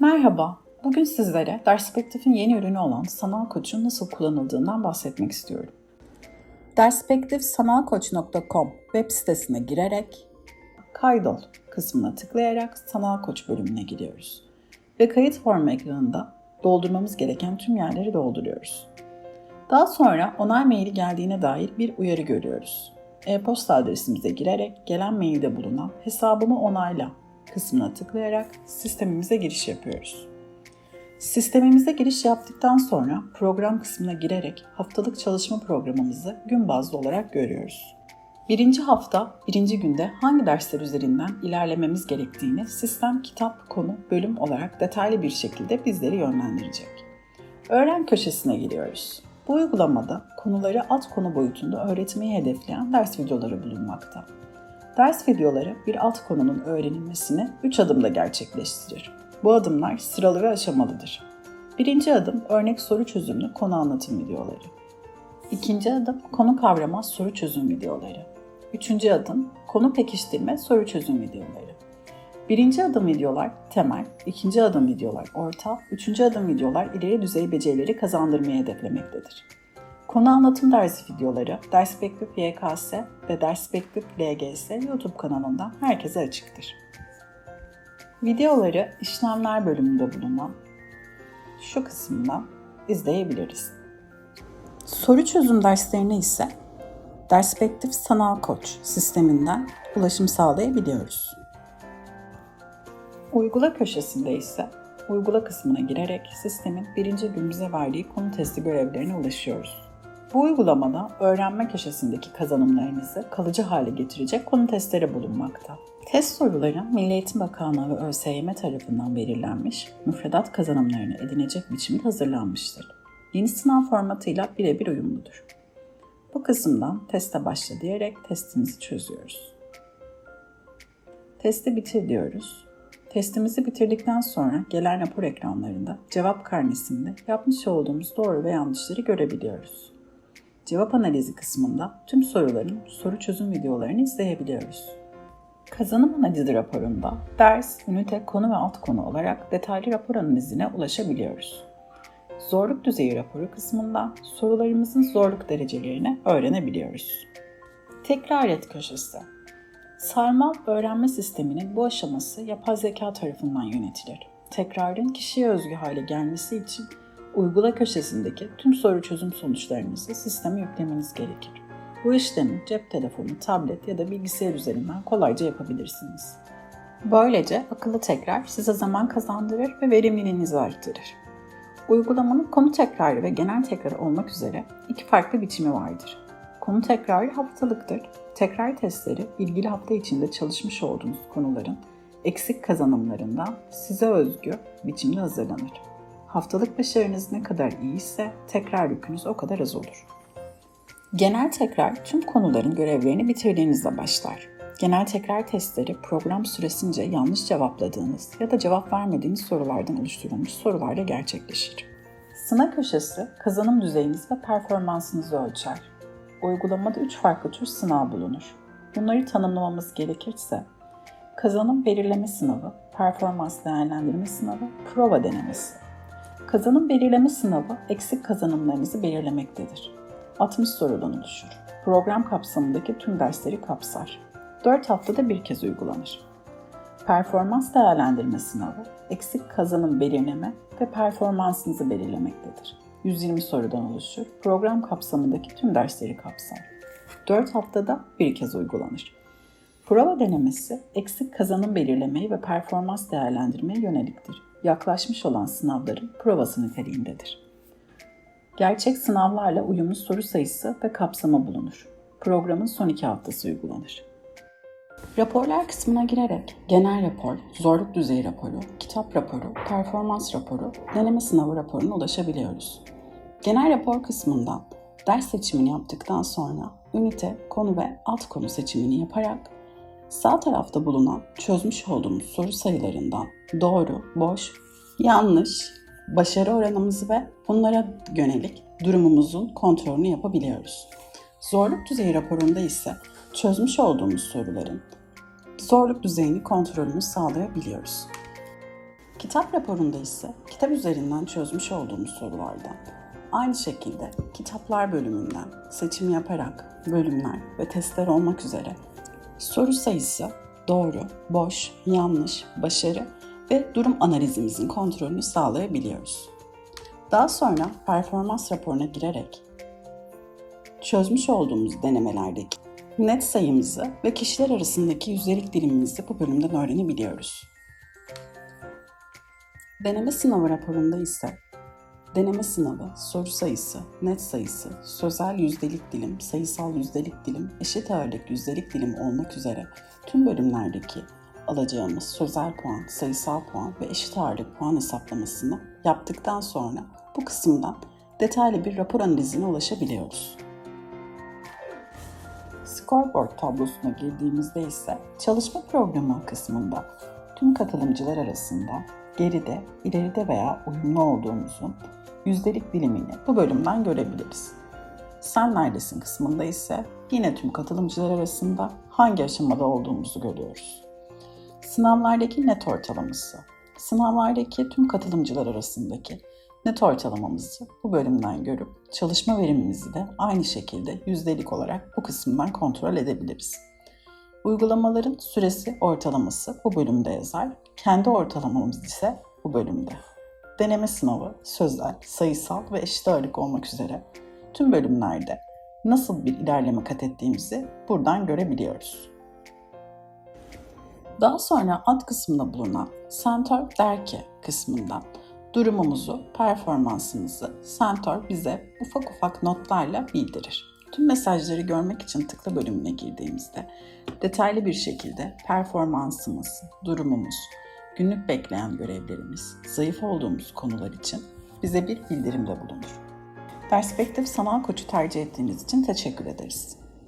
Merhaba, bugün sizlere Derspektif'in yeni ürünü olan Sanal Koç'un nasıl kullanıldığından bahsetmek istiyorum. Derspektifsanalkoç.com web sitesine girerek Kaydol kısmına tıklayarak Sanal Koç bölümüne gidiyoruz. Ve kayıt formu ekranında doldurmamız gereken tüm yerleri dolduruyoruz. Daha sonra onay maili geldiğine dair bir uyarı görüyoruz. E-posta adresimize girerek gelen mailde bulunan hesabımı onayla kısmına tıklayarak sistemimize giriş yapıyoruz. Sistemimize giriş yaptıktan sonra program kısmına girerek haftalık çalışma programımızı gün bazlı olarak görüyoruz. Birinci hafta, birinci günde hangi dersler üzerinden ilerlememiz gerektiğini sistem, kitap, konu, bölüm olarak detaylı bir şekilde bizleri yönlendirecek. Öğren köşesine giriyoruz. Bu uygulamada konuları alt konu boyutunda öğretmeyi hedefleyen ders videoları bulunmakta. Ders videoları bir alt konunun öğrenilmesini 3 adımda gerçekleştirir. Bu adımlar sıralı ve aşamalıdır. Birinci adım örnek soru çözümlü konu anlatım videoları. İkinci adım konu kavramaz soru çözüm videoları. Üçüncü adım konu pekiştirme soru çözüm videoları. Birinci adım videolar temel, ikinci adım videolar orta, üçüncü adım videolar ileri düzey becerileri kazandırmayı hedeflemektedir. Konu anlatım dersi videoları Derspektif YKS ve Derspektif LGS YouTube kanalından herkese açıktır. Videoları işlemler bölümünde bulunan şu kısımdan izleyebiliriz. Soru çözüm derslerine ise Derspektif Sanal Koç sisteminden ulaşım sağlayabiliyoruz. Uygula köşesinde ise uygula kısmına girerek sistemin birinci gün verdiği konu testi görevlerine ulaşıyoruz. Bu uygulamada öğrenme köşesindeki kazanımlarınızı kalıcı hale getirecek konu testleri bulunmakta. Test soruları Milli Eğitim Bakanlığı ve ÖSYM tarafından belirlenmiş, müfredat kazanımlarını edinecek biçimde hazırlanmıştır. Yeni sınav formatıyla birebir uyumludur. Bu kısımdan teste başla diyerek testimizi çözüyoruz. Testi bitir diyoruz. Testimizi bitirdikten sonra gelen rapor ekranlarında cevap karnesinde yapmış olduğumuz doğru ve yanlışları görebiliyoruz. Cevap analizi kısmında tüm soruların soru çözüm videolarını izleyebiliyoruz. Kazanım analizi raporunda ders, ünite, konu ve alt konu olarak detaylı rapor analizine ulaşabiliyoruz. Zorluk düzeyi raporu kısmında sorularımızın zorluk derecelerini öğrenebiliyoruz. Tekrar et köşesi. Sarmal öğrenme sisteminin bu aşaması yapay zeka tarafından yönetilir. Tekrarın kişiye özgü hale gelmesi için uygula köşesindeki tüm soru çözüm sonuçlarınızı sisteme yüklemeniz gerekir. Bu işlemi cep telefonu, tablet ya da bilgisayar üzerinden kolayca yapabilirsiniz. Böylece akıllı tekrar size zaman kazandırır ve verimliliğinizi arttırır. Uygulamanın konu tekrarı ve genel tekrar olmak üzere iki farklı biçimi vardır. Konu tekrarı haftalıktır. Tekrar testleri ilgili hafta içinde çalışmış olduğunuz konuların eksik kazanımlarından size özgü biçimde hazırlanır. Haftalık başarınız ne kadar iyi ise tekrar yükünüz o kadar az olur. Genel tekrar tüm konuların görevlerini bitirdiğinizde başlar. Genel tekrar testleri program süresince yanlış cevapladığınız ya da cevap vermediğiniz sorulardan oluşturulmuş sorularla gerçekleşir. Sınav köşesi kazanım düzeyiniz ve performansınızı ölçer. Uygulamada 3 farklı tür sınav bulunur. Bunları tanımlamamız gerekirse kazanım belirleme sınavı, performans değerlendirme sınavı, prova denemesi. Kazanım belirleme sınavı eksik kazanımlarınızı belirlemektedir. 60 sorudan oluşur. Program kapsamındaki tüm dersleri kapsar. 4 haftada bir kez uygulanır. Performans değerlendirme sınavı, eksik kazanım belirleme ve performansınızı belirlemektedir. 120 sorudan oluşur. Program kapsamındaki tüm dersleri kapsar. 4 haftada bir kez uygulanır. Prova denemesi, eksik kazanım belirlemeye ve performans değerlendirmeye yöneliktir. Yaklaşmış olan sınavların provası niteliğindedir. Gerçek sınavlarla uyumlu soru sayısı ve kapsamı bulunur. Programın son iki haftası uygulanır. Raporlar kısmına girerek genel rapor, zorluk düzeyi raporu, kitap raporu, performans raporu, deneme sınavı raporuna ulaşabiliyoruz. Genel rapor kısmından ders seçimini yaptıktan sonra ünite, konu ve alt konu seçimini yaparak sağ tarafta bulunan çözmüş olduğumuz soru sayılarından doğru, boş, yanlış, başarı oranımızı ve bunlara yönelik durumumuzun kontrolünü yapabiliyoruz. Zorluk düzeyi raporunda ise çözmüş olduğumuz soruların zorluk düzeyini kontrolünü sağlayabiliyoruz. Kitap raporunda ise kitap üzerinden çözmüş olduğumuz sorulardan aynı şekilde kitaplar bölümünden seçim yaparak bölümler ve testler olmak üzere soru sayısı, doğru, boş, yanlış, başarı ve durum analizimizin kontrolünü sağlayabiliyoruz. Daha sonra performans raporuna girerek çözmüş olduğumuz denemelerdeki net sayımızı ve kişiler arasındaki yüzdelik dilimimizi bu bölümden öğrenebiliyoruz. Deneme sınavı raporunda ise deneme sınavı, soru sayısı, net sayısı, sözel yüzdelik dilim, sayısal yüzdelik dilim, eşit ağırlık yüzdelik dilim olmak üzere tüm bölümlerdeki alacağımız sözel puan, sayısal puan ve eşit ağırlık puan hesaplamasını yaptıktan sonra bu kısımdan detaylı bir rapor analizine ulaşabiliyoruz. Scoreboard tablosuna girdiğimizde ise çalışma programı kısmında tüm katılımcılar arasında geride, ileride veya uyumlu olduğumuzun yüzdelik dilimini bu bölümden görebiliriz. Sen neredesin kısmında ise yine tüm katılımcılar arasında hangi aşamada olduğumuzu görüyoruz. Sınavlardaki net ortalaması, sınavlardaki tüm katılımcılar arasındaki net ortalamamızı bu bölümden görüp çalışma verimimizi de aynı şekilde yüzdelik olarak bu kısımdan kontrol edebiliriz. Uygulamaların süresi ortalaması bu bölümde yazar. Kendi ortalamamız ise bu bölümde. Deneme sınavı, sözel, sayısal ve eşit ağırlık olmak üzere tüm bölümlerde nasıl bir ilerleme kat ettiğimizi buradan görebiliyoruz. Daha sonra alt kısmında bulunan Center der ki kısmından durumumuzu, performansımızı Center bize ufak ufak notlarla bildirir. Tüm mesajları görmek için tıkla bölümüne girdiğimizde detaylı bir şekilde performansımız, durumumuz, günlük bekleyen görevlerimiz, zayıf olduğumuz konular için bize bir bildirimde bulunur. Perspektif Sanal Koç'u tercih ettiğiniz için teşekkür ederiz.